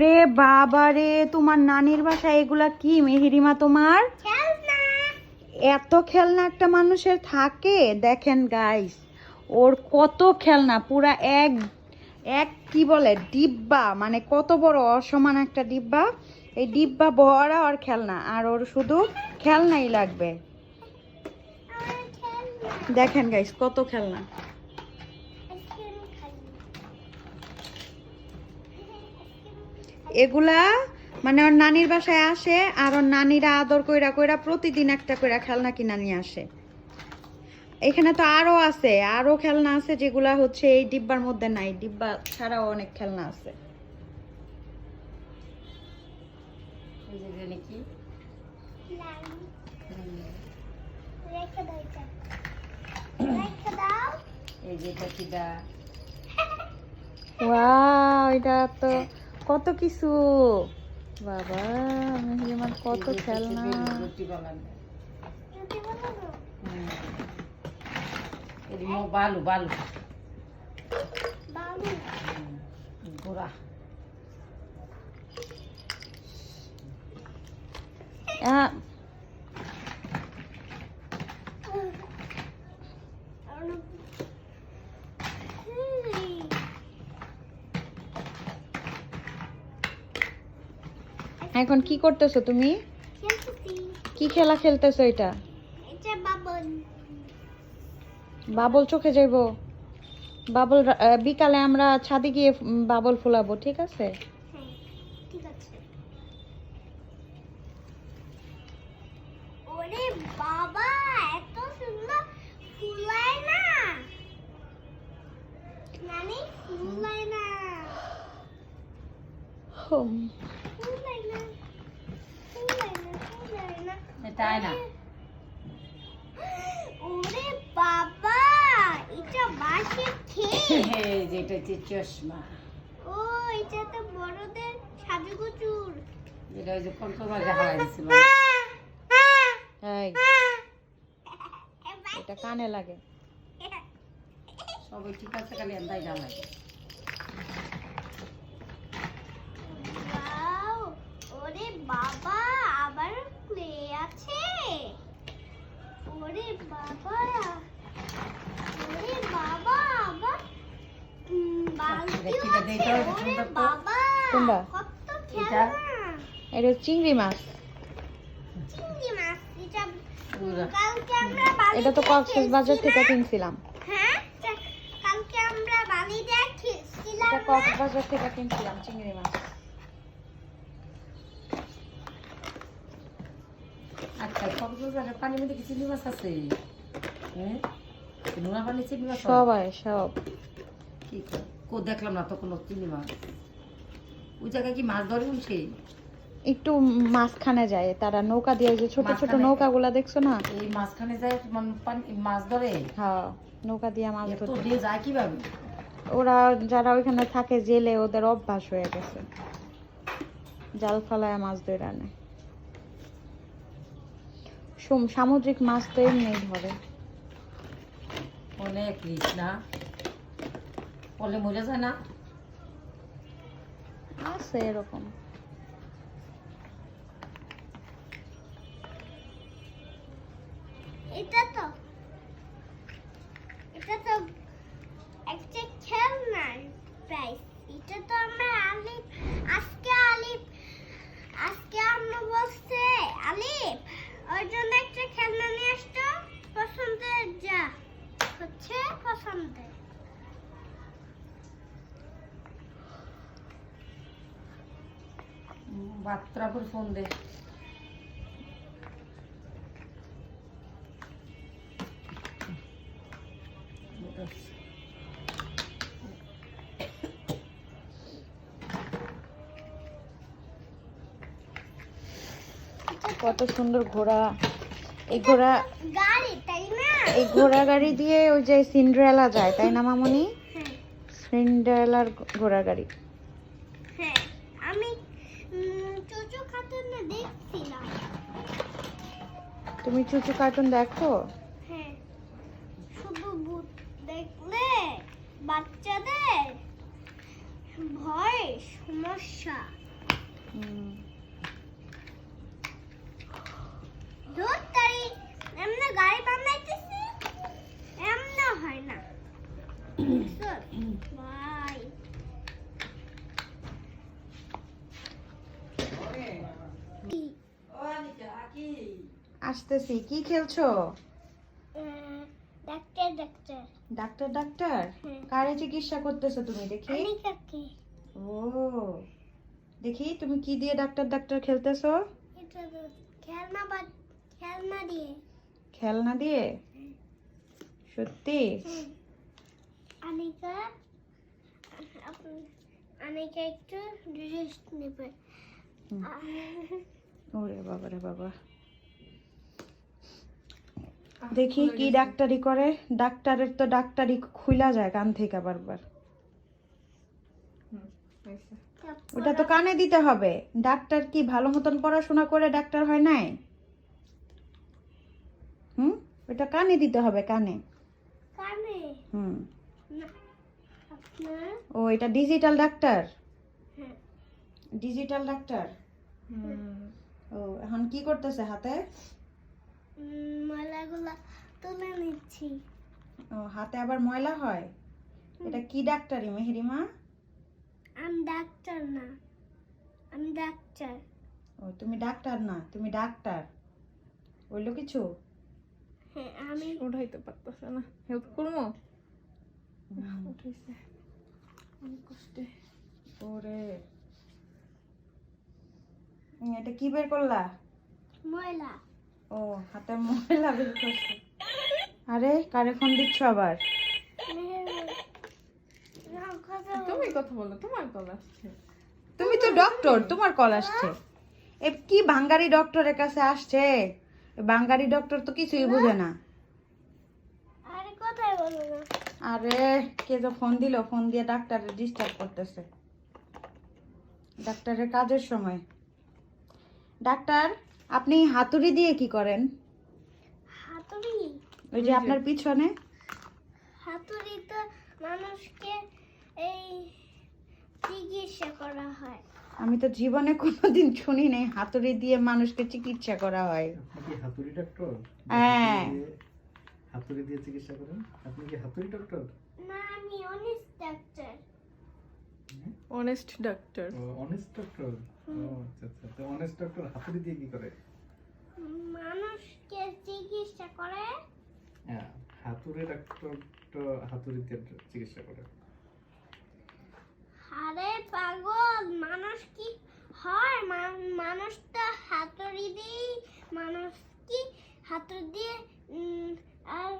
রে বাবা রে তোমার নানির বাসা এগুলা কি মেহেরিমা তোমার? এত খেলনা একটা মানুষের থাকে দেখেন গাইস ওর কত খেলনা পুরা এক এক কি বলে ডিব্বা মানে কত বড় অসমান একটা ডিব্বা এই ডিব্বা ভরা ওর খেলনা আর ওর শুধু খেলনাই লাগবে। দেখেন গাইস কত খেলনা। এগুলা মানে ওর নানির বাসায় আসে আর ওর নানিরা আদর কইরা কইরা প্রতিদিন একটা কইরা খেলনা কিনা নিয়ে আসে। এখানে তো আরও আছে আরও খেলনা আছে যেগুলা হচ্ছে এই ডিব্বার মধ্যে নাই ডিব্বা ছাড়াও অনেক খেলনা আছে। ওয়াও এটা তো কত কিছু বাবা মেহরিমার কত এই যে এটা খেলনা হচ্ছে রুটি বানানো হুম। এর মো বালু বালু হুম, এখন কি করতেছো তুমি? কি খেলা খেলতেছো এটা? বাবল। চোখে যাইব। বাবল বিকালে আমরা ছাদে গিয়ে বাবল ফুলাবো ঠিক আছে। ওরে বাবা এত সুন্দর ফুলায় না। নানি ফুলায় না হুম, ফুলায় না ফুলায় না ফুলায় না এটা আয়না ওরে বাবা এটা এই হচ্ছে চশমা। ও এটা তো বড়দের সাজুগুজুর। যেটা ওই যে দেখা যাচ্ছিল এটা কানে লাগে। সবাই ঠিক আছে খালি এন্দাই লাগে Wow! ওরে বাবা আবার প্লে আছে। ওরে বাবা ওরে বাবা আবার। এটা চিংড়ি মাছ। চিংড়ি মাছ এটা পুরা। কালকে আমরা বালিতে এটা তো কক্সেস বাজার থেকে কিনছিলাম। হ্যাঁ কালকে আমরা বালিতে খেলছিলাম এটা কক্সবাজার থেকে কিনছিলাম চিংড়ি মাছ। আচ্ছা কক্সবাজারের পানির মধ্যে কি চিংড়ি মাছ আছে হ্যাঁ নোনা পানি চিংড়ি মাছ? সবাই সব। কি কো? দেখলাম না তো কোনো চিংড়ি মাছ ওই জায়গায় কি মাছ ধরে একটু মাঝখানে যায় তারা নৌকা দিয়ে যে ছোট ছোট মাঝখানে? নৌকাগুলা দেখছ না? এই মাঝখানে যায় মাছ ধরে? হ্যাঁ নৌকা দিয়ে মাছ ধরতে। দিয়ে যায় কীভাবে? ওরা যারা ওইখানে থাকে জেলে ওদের অভ্যাস হয়ে গেছে। জাল ফালায় মাছ ধরে আনে। সামুদ্রিক মাছ তো এমনি ধরে। অনেক রিচ না বলে মরে যায় না? আছে এরকম। এটা তো এটা তো একটা খেলনার প্রাইস এটা তো আমরা আলিফ আজকে আলিফ আজকে আম্মু বলছে আলিফ ওর জন্য একটা খেলনা নিয়ে আসতো পছন্দের যা হচ্ছে পছন্দের বাত্রাপুর ফোন দে। কত সুন্দর ঘোড়া। এই ঘোড়া গাড়ি তাই না? এই ঘোড়া গাড়ি দিয়ে ওই যে সিন্ড্রেলা যায় তাই না মামনি? হ্যাঁ। সিন্ড্রেলার ঘোড়া গাড়ি হ্যাঁ আমি উম, চুচু খাতুনে দেখছিলাম তুমি চুচু কার্টুন দেখো? হ্যাঁ। শুধু ভূত দেখলে বাচ্চাদের ভয় সমস্যা। আসতেছি কি খেলছো? ডাক্তার ডাক্তার। ডাক্তার ডাক্তার? কারে চিকিৎসা করতেছো তুমি দেখি? আমি ও দেখি তুমি কি দিয়ে ডাক্তার ডাক্তার খেলতেছো? খেলনা বা খেলনা দিয়ে। খেলনা দিয়ে? সত্যি? আনিকা আপ- একটু রেস্ট নেবে ওরে বাবা রে বাবা। দেখি কি ডাক্তারি করে। ডাক্তারের তো ডাক্তারি খুইলা যায় কান থেকে বারবার ওটা তো কানে দিতে হবে। ডাক্তার কি ভালো মতন পড়াশোনা করে ডাক্তার হয় নাই? হুম? ওটা কানে দিতে হবে কানে। কানে? হুম। ও এটা ডিজিটাল ডাক্তার? হ্যাঁ। ডিজিটাল ডাক্তার? ও এখন কি করতেছে হাতে? ময়লাগুলা তুলে নিচ্ছি। ও হাতে আবার ময়লা হয়? এটা কি ডাক্তারি মেহেরিমা আমি ডাক্তার না আমি ডাক্তার। ও তুমি ডাক্তার না তুমি ডাক্তার। বলল কিছু? হ্যাঁ আমি উঠাইতে পারতেছে না। হেল্প করব? উঠাইছে। অনেক কষ্টে। ওরে। এটা কি বের করলা? ময়লা। ও হাতে ময়লা বের করছে আরে কারে ফোন দিচ্ছ আবার? তুমি কথা বলো তোমার কল আসছে। তুমি তো ডক্টর তোমার কল আসছে। এ কি বাঙ্গারি ডক্টরের কাছে আসছে? বাঙ্গারি ডক্টর তো কিছুই বুঝে না। আরে না। আরে কে যে ফোন দিল ফোন দিয়ে ডাক্তারের ডিস্টার্ব করতেছে। ডাক্তারের কাজের সময়। ডাক্তার আপনি হাতুড়ি দিয়ে কি করেন? হাতুড়ি? ওই যে আপনার পিছনে। হাতুড়ি তো মানুষকে এই চিকিৎসা করা হয়। আমি তো জীবনে কোনোদিন শুনি নাই হাতুড়ি দিয়ে মানুষকে চিকিৎসা করা হয়। আপনি হাতুড়ি ডক্টর হ্যাঁ। হাতুড়ি দিয়ে চিকিৎসা করেন? আপনি কি হাতুড়ি ডক্টর না আমি অনেক ডাক্তার অনেস্ট ডাক্তার অনেস্ট ডক্টর ও আচ্ছা কি করে মানুষকে চিকিৎসা করে? হাতুড়ি ডক্টর তো হাতুড়ি চিকিৎসা করে আরে পাগল, মানুষ কি হয়? মানুষটা হাতুড়ি দিয়ে মানুষ কি হাতুড়ি দিয়ে উম, আর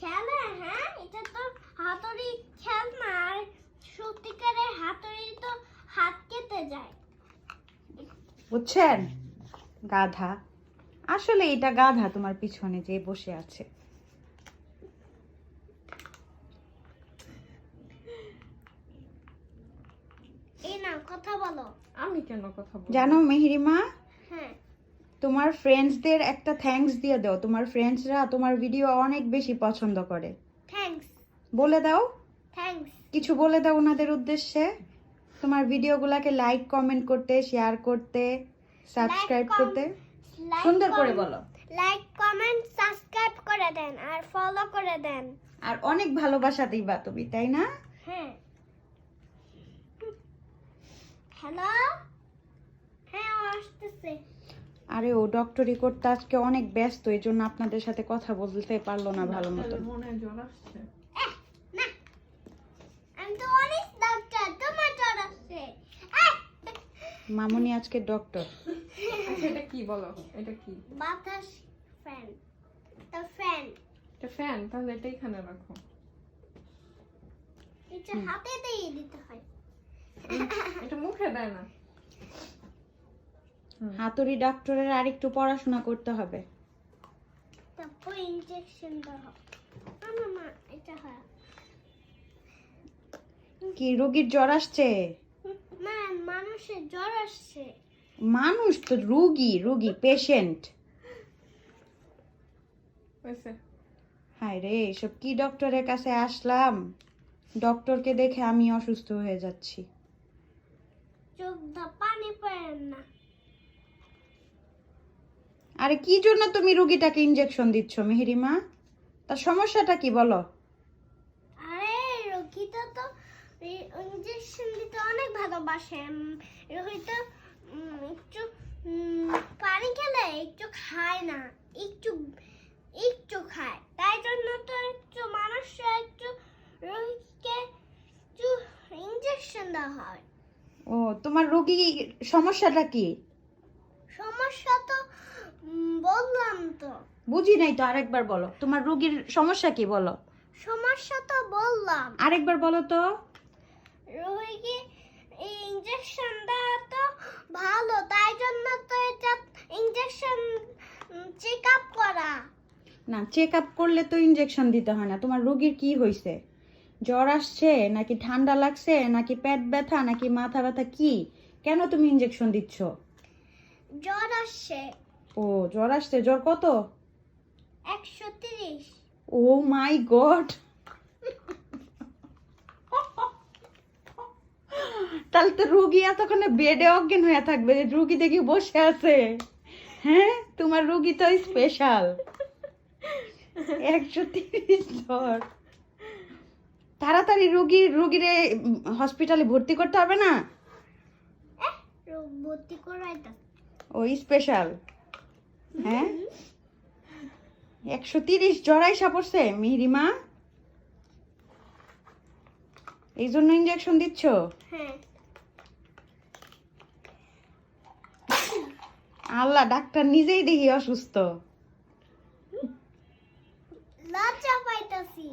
খেলে হ্যাঁ এটা তো হাতুড়ি খেল না আর সত্যিকারের হাতুড়ি তো হাত কেটে যায় বুঝছেন? গাধা। আসলে এটা গাধা তোমার পিছনে যে বসে আছে। এই না কথা বলো। আমি কেন কথা বলব? জানো মেহরিমা হ্যাঁ। তোমার ফ্রেন্ডসদের একটা থ্যাঙ্কস দিয়ে দাও। তোমার ফ্রেন্ডসরা তোমার ভিডিও অনেক বেশি পছন্দ করে। থ্যাঙ্কস বলে দাও। থ্যাঙ্কস কিছু বলে দাও ওনাদের উদ্দেশ্যে। তোমার ভিডিওগুলোকে লাইক কমেন্ট করতে শেয়ার করতে সাবস্ক্রাইব করতে। সুন্দর করে বলো। লাইক কমেন্ট সাবস্ক্রাইব করে দেন আর ফলো করে দেন। আর অনেক ভালোবাসা দিবা তুমি তাই না? হ্যাঁ। হ্যালো হ্যাঁ আসতেছে। আরে ও ডক্টরি করতে আজকে অনেক ব্যস্ত এই জন্য আপনাদের সাথে কথা বলতে পারল না ভালো মতন। মনে জ্বর আসছে। না। আমি তো অনেক ডাক্তার তোমার জ্বর আসছে এহ! মামুনি আজকে ডক্টর আচ্ছা এটা কি বলো? এটা কি? বাতাস ফ্যান তো ফ্যান এটা ফ্যান তাহলে এটা এখানে রাখো। এটা হাতে দিয়ে দিতে হয়। এটা মুখে দেয় না। হাতুড়ি ডক্টরের আরেকটু পড়াশোনা করতে হবে। তারপর ইনজেকশন না না না এটা হয়। কি রোগীর জ্বর আসছে? মানুষের জ্বর আসছে। মানুষ তো রুগী রুগী পেশেন্ট হায় রে এসব কি ডক্টরের কাছে আসলাম? ডক্টরকে দেখে আমি অসুস্থ হয়ে যাচ্ছি। চোখ দা পানি পড়েন না। আরে কি জন্য তুমি রুগীটাকে ইঞ্জেকশন দিচ্ছ মেহেরিমা? তার সমস্যাটা কি বলো? ইঞ্জেকশন দিতে অনেক ভালোবাসে রোহিত একটু পানি খেলে একটু খায় না একটু একটু খায়। তাই জন্য তো একটু মানুষ একটু রোহিতকে একটু ইঞ্জেকশন দেওয়া হয়। ও তোমার রোগী সমস্যাটা কি? সমস্যা তো বললাম তো। বুঝি নাই তো আরেকবার বলো। তোমার রোগীর সমস্যা কি বলো? সমস্যা তো বললাম। আরেকবার বলো তো। রোগী এই ইঞ্জেকশনটা তো ভালো তাই জন্য তো এটা ইঞ্জেকশন চেক আপ করা। না চেক আপ করলে তো ইঞ্জেকশন দিতে হয় না। তোমার রুগীর কি হয়েছে জ্বর আসছে নাকি ঠান্ডা লাগছে নাকি পেট ব্যথা নাকি মাথা ব্যথা কি? কেন তুমি ইঞ্জেকশন দিচ্ছ? জ্বর আসছে। ও জ্বর আসছে। জ্বর কত? একশো তিরিশ। ও মাই গড তাহলে তো রুগী এতক্ষণে বেডে অজ্ঞান হয়ে থাকবে যে রুগী দেখি বসে আছে। হ্যাঁ? তোমার রুগী তো স্পেশাল একশো তিরিশ জ্বর। তাড়াতাড়ি রুগী রুগীরে হসপিটালে ভর্তি করতে হবে না? রোগ ভর্তি করাই ও স্পেশাল হ্যাঁ? একশো তিরিশ জড়াই সাপড়ছে মিহিরিমা এই জন্য ইঞ্জেকশন দিচ্ছ? হ্যাঁ। আল্লাহ ডাক্তার নিজেই দেখি অসুস্থ। লজ্জা পাইতাছি।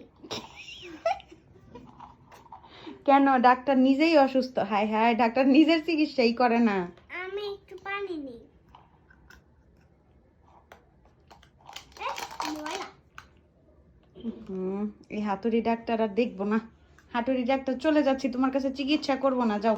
কেন? ডাক্তার নিজেই অসুস্থ। হায় হায় ডাক্তার নিজের চিকিৎসাই করে না। আমি একটু পানি নিই। হুম এই হাতুড়ি ডাক্তার আর দেখব না। হাতুড়ি ডাক্তার চলে যাচ্ছি তোমার কাছে চিকিৎসা করব না যাও।